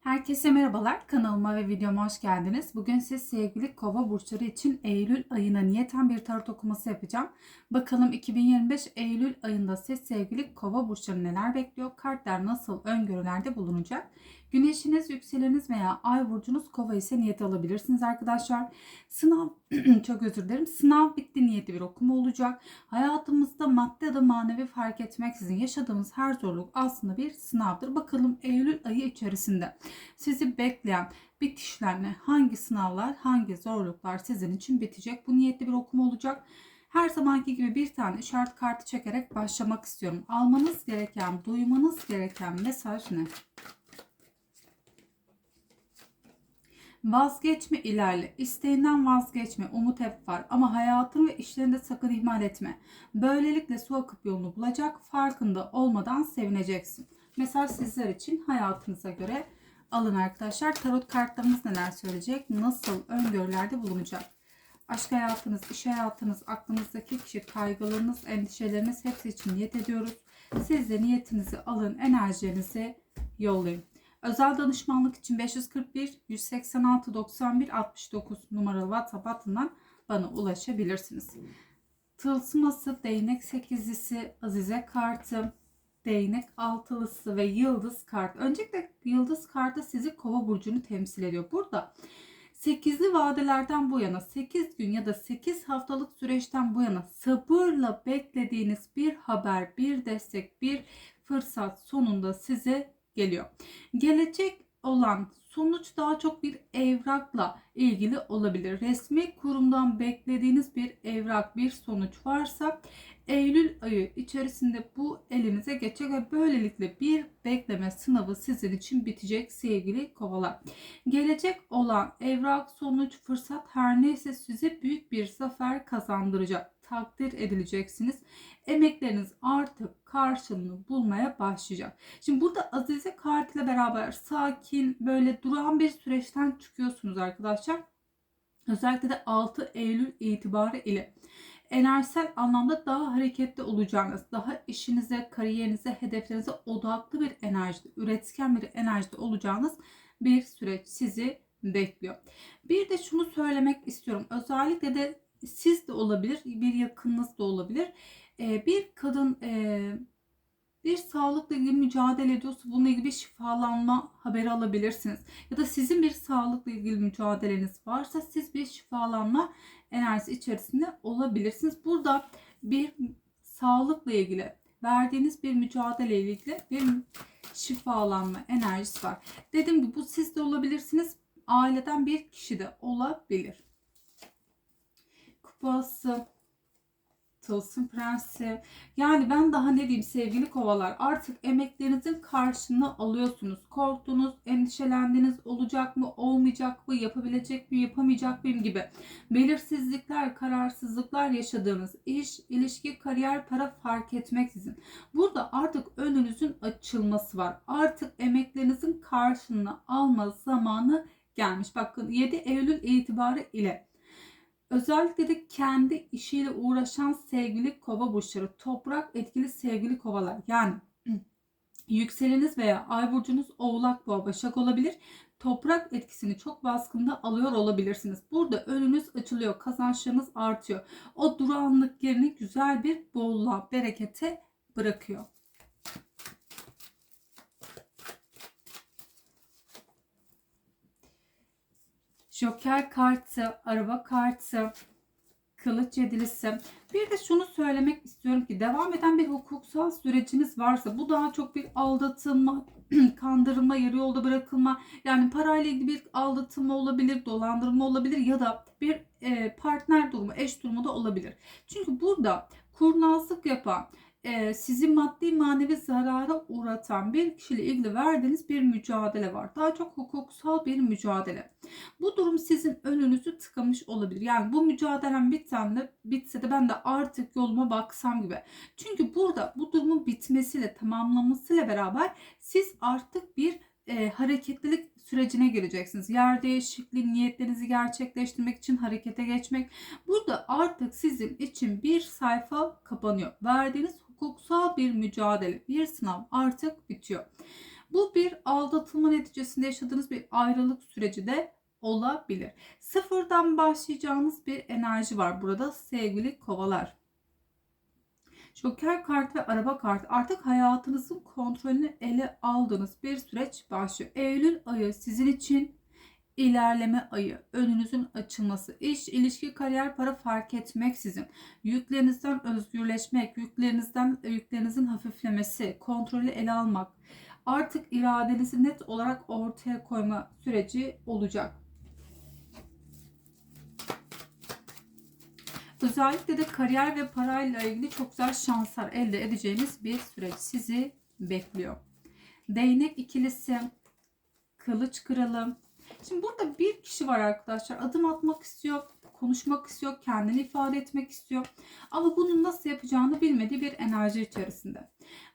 Herkese merhabalar. Kanalıma ve videoma hoş geldiniz. Bugün siz sevgili kova burçları için Eylül ayına niyeten bir tarot okuması yapacağım. Bakalım 2025 Eylül ayında siz sevgili kova burçları neler bekliyor? Kartlar nasıl öngörülerde bulunacak? Güneşiniz, yükseleniniz veya ay burcunuz kova ise niyet alabilirsiniz arkadaşlar. Sınav, çok özür dilerim. Sınav bitti niyeti bir okuma olacak. Hayatımızda madde ya da manevi fark etmeksizin yaşadığımız her zorluk aslında bir sınavdır. Bakalım Eylül ayı içerisinde sizi bekleyen bitişlerle hangi sınavlar, hangi zorluklar sizin için bitecek? Bu niyetli bir okuma olacak. Her zamanki gibi bir tane işaret kartı çekerek başlamak istiyorum. Almanız gereken, duymanız gereken mesaj ne? Vazgeçme ilerle. İsteğinden vazgeçme. Umut hep var. Ama hayatın ve işlerinde sakın ihmal etme. Böylelikle su akıp yolunu bulacak. Farkında olmadan sevineceksin. Mesaj sizler için hayatınıza göre alın arkadaşlar. Tarot kartlarımız neler söyleyecek? Nasıl öngörülerde bulunacak? Aşk hayatınız, iş hayatınız, aklınızdaki kişi, kaygılarınız, endişeleriniz hepsi için niyet ediyoruz. Siz de niyetinizi alın, enerjinizi yollayın. Özel danışmanlık için 541 186 91 69 numaralı WhatsApp hattından bana ulaşabilirsiniz. Tılsıması, değnek sekizlisi, azize kartı, değnek altılısı ve yıldız kart. Öncelikle yıldız kartı sizi kova burcunu temsil ediyor. Burada 8'li vadelerden bu yana 8 gün ya da 8 haftalık süreçten bu yana sabırla beklediğiniz bir haber, bir destek, bir fırsat sonunda size geliyor. Gelecek olan sonuç daha çok bir evrakla ilgili olabilir. Resmi kurumdan beklediğiniz bir evrak, bir sonuç varsa Eylül ayı içerisinde bu elinize geçecek ve böylelikle bir bekleme sınavı sizin için bitecek sevgili kovalar. Gelecek olan evrak, sonuç, fırsat her neyse size büyük bir zafer kazandıracak. Takdir edileceksiniz. Emekleriniz artık karşılığını bulmaya başlayacak. Şimdi burada Azize kartıyla beraber sakin böyle duran bir süreçten çıkıyorsunuz arkadaşlar. Özellikle de 6 Eylül itibarı ile enerjisel anlamda daha hareketli olacağınız, daha işinize, kariyerinize, hedeflerinize odaklı bir enerjide, üretken bir enerjide olacağınız bir süreç sizi bekliyor. Bir de şunu söylemek istiyorum. Özellikle de siz de olabilir, bir yakınınız da olabilir. Ee, bir kadın e, bir sağlıkla ilgili mücadele ediyorsa bununla ilgili bir şifalanma haberi alabilirsiniz. Ya da sizin bir sağlıkla ilgili mücadeleniz varsa siz bir şifalanma enerjisi içerisinde olabilirsiniz. Burada bir sağlıkla ilgili verdiğiniz bir mücadele ile ilgili bir şifalanma enerjisi var. Dediğim gibi bu siz de olabilirsiniz. Aileden bir kişi de olabilir. Kupası Tılsım Prensi. Yani ben daha ne diyeyim sevgili kovalar artık emeklerinizin karşılığını alıyorsunuz. Korktunuz, endişelendiniz olacak mı, olmayacak mı, yapabilecek mi, yapamayacak mıyım gibi. Belirsizlikler, kararsızlıklar yaşadığınız iş, ilişki, kariyer, para fark etmeksizin. Burada artık önünüzün açılması var. Artık emeklerinizin karşılığını alma zamanı gelmiş. Bakın 7 Eylül itibarı ile Özellikle de kendi işiyle uğraşan sevgili kova burçları, toprak etkili sevgili kovalar. Yani yükseleniz veya ay burcunuz oğlak boğa başak olabilir. Toprak etkisini çok baskında alıyor olabilirsiniz. Burada önünüz açılıyor, kazançlarınız artıyor. O durağanlık yerini güzel bir bolluğa, berekete bırakıyor. Joker kartı, araba kartı, kılıç yedilisi. Bir de şunu söylemek istiyorum ki devam eden bir hukuksal süreciniz varsa bu daha çok bir aldatılma, kandırılma, yarı yolda bırakılma yani parayla ilgili bir aldatılma olabilir, dolandırma olabilir ya da bir e, partner durumu, eş durumu da olabilir. Çünkü burada kurnazlık yapan, e, sizi maddi manevi zarara uğratan bir kişiyle ilgili verdiğiniz bir mücadele var. Daha çok hukuksal bir mücadele. Bu durum sizin önünüzü tıkamış olabilir. Yani bu mücadelem bitse bitse de ben de artık yoluma baksam gibi. Çünkü burada bu durumun bitmesiyle tamamlamasıyla beraber siz artık bir e, hareketlilik sürecine gireceksiniz. Yer değişikliği, niyetlerinizi gerçekleştirmek için harekete geçmek. Burada artık sizin için bir sayfa kapanıyor. Verdiğiniz hukuksal bir mücadele, bir sınav artık bitiyor. Bu bir aldatılma neticesinde yaşadığınız bir ayrılık süreci de olabilir. Sıfırdan başlayacağınız bir enerji var burada sevgili kovalar. Joker kartı ve araba kartı artık hayatınızın kontrolünü ele aldığınız bir süreç başlıyor. Eylül ayı sizin için ilerleme ayı, önünüzün açılması, iş, ilişki, kariyer, para fark etmeksizin yüklerinizden özgürleşmek, yüklerinizden yüklerinizin hafiflemesi, kontrolü ele almak, artık iradenizi net olarak ortaya koyma süreci olacak. Özellikle de kariyer ve parayla ilgili çok güzel şanslar elde edeceğiniz bir süreç sizi bekliyor. Değnek ikilisi, kılıç kralı. Şimdi burada bir kişi var arkadaşlar. Adım atmak istiyor, konuşmak istiyor, kendini ifade etmek istiyor. Ama bunu nasıl yapacağını bilmediği bir enerji içerisinde.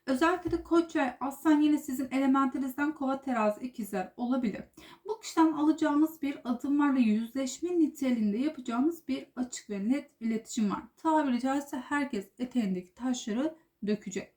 Özellikle de koç ve aslan yine sizin elementinizden kova terazi ikizler olabilir. Bu kişiden alacağınız bir adım var ve yüzleşme niteliğinde yapacağınız bir açık ve net iletişim var. Tabiri caizse herkes eteğindeki taşları dökecek.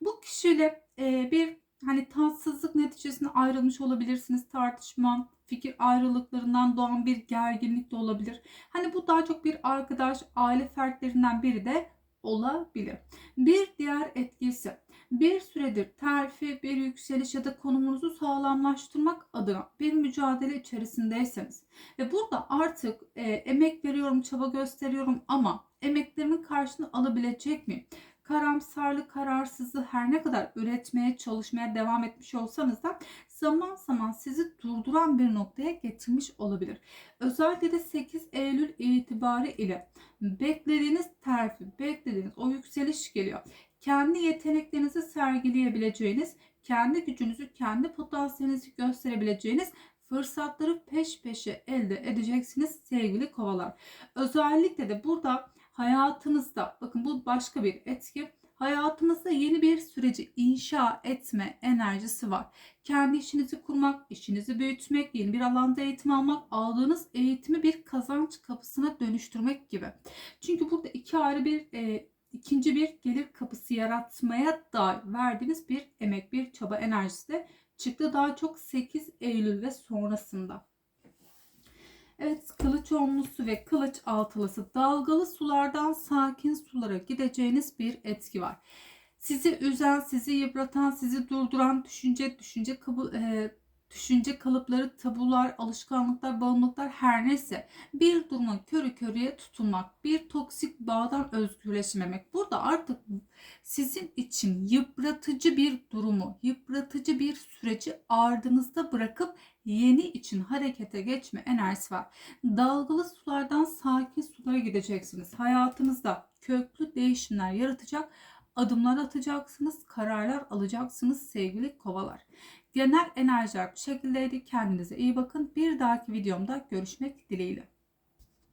Bu kişiyle bir hani tatsızlık neticesinde ayrılmış olabilirsiniz. Tartışma, fikir ayrılıklarından doğan bir gerginlik de olabilir. Hani bu daha çok bir arkadaş, aile fertlerinden biri de olabilir. Bir diğer etkisi bir süredir terfi, bir yükseliş ya da konumunuzu sağlamlaştırmak adına bir mücadele içerisindeyseniz ve burada artık e, emek veriyorum, çaba gösteriyorum ama emeklerimin karşılığını alabilecek miyim? Karamsarlık, kararsızlığı her ne kadar üretmeye, çalışmaya devam etmiş olsanız da zaman zaman sizi durduran bir noktaya getirmiş olabilir. Özellikle de 8 Eylül itibariyle beklediğiniz terfi, beklediğiniz o yükseliş geliyor. Kendi yeteneklerinizi sergileyebileceğiniz, kendi gücünüzü, kendi potansiyelinizi gösterebileceğiniz fırsatları peş peşe elde edeceksiniz sevgili kovalar. Özellikle de burada hayatınızda bakın bu başka bir etki. Hayatınızda yeni bir süreci inşa etme enerjisi var. Kendi işinizi kurmak, işinizi büyütmek, yeni bir alanda eğitim almak, aldığınız eğitimi bir kazanç kapısına dönüştürmek gibi. Çünkü burada iki ayrı bir e, ikinci bir gelir kapısı yaratmaya dair verdiğiniz bir emek, bir çaba enerjisi de çıktı daha çok 8 Eylül ve sonrasında. Evet onlusu ve kılıç altılısı dalgalı sulardan sakin sulara gideceğiniz bir etki var. Sizi üzen, sizi yıpratan, sizi durduran düşünce, düşünce kabul, e, düşünce kalıpları, tabular, alışkanlıklar, bağımlılıklar her neyse bir duruma körü körüye tutunmak, bir toksik bağdan özgürleşmemek. Burada artık sizin için yıpratıcı bir durumu, yıpratıcı bir süreci ardınızda bırakıp yeni için harekete geçme enerjisi var. Dalgalı sulardan sakin sulara gideceksiniz. Hayatınızda köklü değişimler yaratacak adımlar atacaksınız, kararlar alacaksınız sevgili kovalar. Genel enerjiler bu şekildeydi. Kendinize iyi bakın. Bir dahaki videomda görüşmek dileğiyle.